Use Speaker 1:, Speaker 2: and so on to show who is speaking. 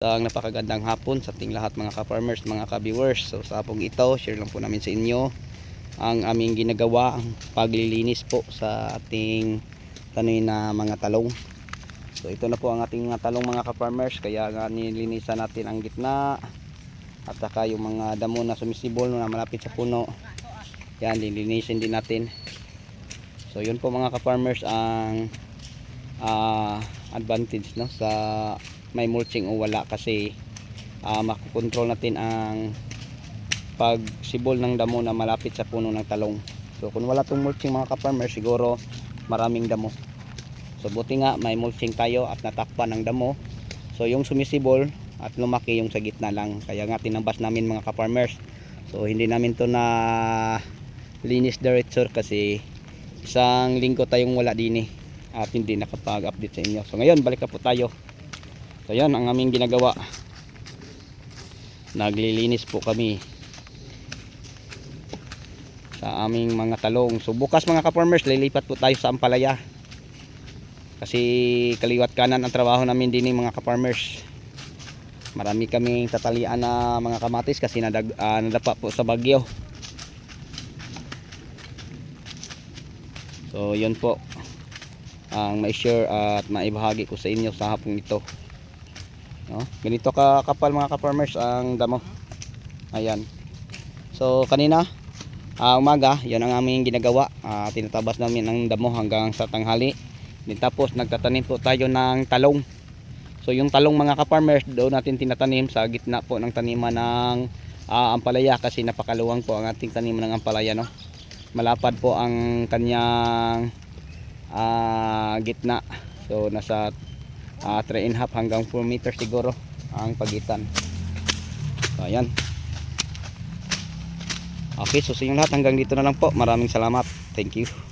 Speaker 1: Ang napakagandang hapon sa ating lahat mga ka-farmers, mga ka-viewers. So sa hapong ito, share lang po namin sa inyo ang aming ginagawa, ang paglilinis po sa ating tanim na mga talong. So ito na po ang ating mga talong mga ka-farmers, kaya nga nilinisan natin ang gitna at saka yung mga damo na sumisibol na malapit sa puno. Yan, lilinisin din natin. So yun po mga ka-farmers ang ah, advantage no sa may mulching o wala kasi uh, makokontrol natin ang pagsibol ng damo na malapit sa puno ng talong. So kung wala tong mulching mga ka-farmer siguro maraming damo. So buti nga may mulching tayo at natakpan ng damo. So yung sumisibol at lumaki yung sa gitna lang. Kaya nga tinambas namin mga ka-farmers. So hindi namin to na linis diretso kasi isang linggo tayong wala din eh at hindi nakapag-update sa inyo. So ngayon balik na po tayo. So yan ang aming ginagawa. Naglilinis po kami sa aming mga talong. So bukas mga ka-farmers lilipat po tayo sa Ampalaya. Kasi kaliwat kanan ang trabaho namin din mga ka-farmers. Marami kaming tatalian na mga kamatis kasi nadag, ah, nadapa po sa bagyo. So yun po ang may share at maibahagi ko sa inyo sa hapong ito. No? Ganito ka kapal mga ka-farmers ang damo. Ayan. So kanina ah, umaga, 'yan ang aming ginagawa. Ah, tinatabas namin ang damo hanggang sa tanghali. Tapos nagtatanim po tayo ng talong. So yung talong mga ka-farmers, doon natin tinatanim sa gitna po ng taniman ng ah, ampalaya kasi napakaluwang po ang ating taniman ng ampalaya no. Malapad po ang kanyang ah, gitna. So nasa uh, 3 and half hanggang 4 meters siguro ang pagitan. So ayan. Okay, inyong lahat hanggang dito na lang po. Maraming salamat. Thank you.